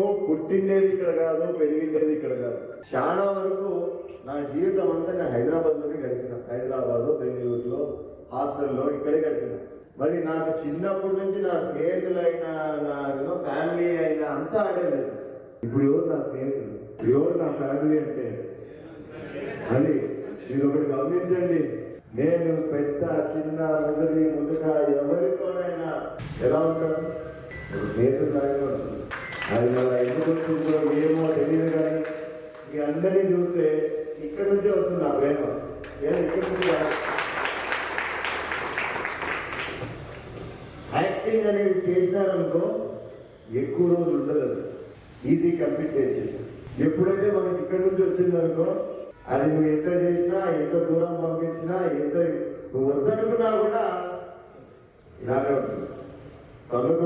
పుట్టిండేది ఇక్కడ కాదు పెరిగిండేది ఇక్కడ కాదు. చాలా వరకు నా జీవితం అంతా నేను హైదరాబాద్ గడిచిన. హైదరాబాద్ బెంగళూరులో హాస్టల్లో ఇక్కడే గడిచిన. మరి నాకు చిన్నప్పటి నుంచి నా స్నేహితులైన నా ఫ్యామిలీ అయినా అంతా ఆడలేదు ఇప్పుడు ఎవరు నా స్నేహితులు? ఎవరు నా ఫ్యామిలీ అంటే? అది మీరు ఒకటి గమనించండి. నేను పెద్ద చిన్న ముదిరి ముదుక ఎవరితోనైనా ఎలా ఉంటాను నేను స్నేహితులాగా అది అలా ఎందుకు వస్తుందో ఏమో తెలియదు కానీ మీ అందరినీ చూస్తే ఇక్కడి నుంచే వస్తుంది ఆ ప్రేమ. నేను ఇక్కడ నుంచి యాక్టింగ్ అనేది చేసినారనుకో ఎక్కువ రోజులు ఉండదు. ఈజీ కంప్లీట్ చేసేది ఎప్పుడైతే మనకి ఇక్కడ నుంచి వచ్చిందనుకో అది నువ్వు ఎంత చేసినా ఎంత దూరం పంపించినా ఎంత నువ్వు వద్దనుకున్నా కూడా ఇలాగే ఉంటుంది. కనుక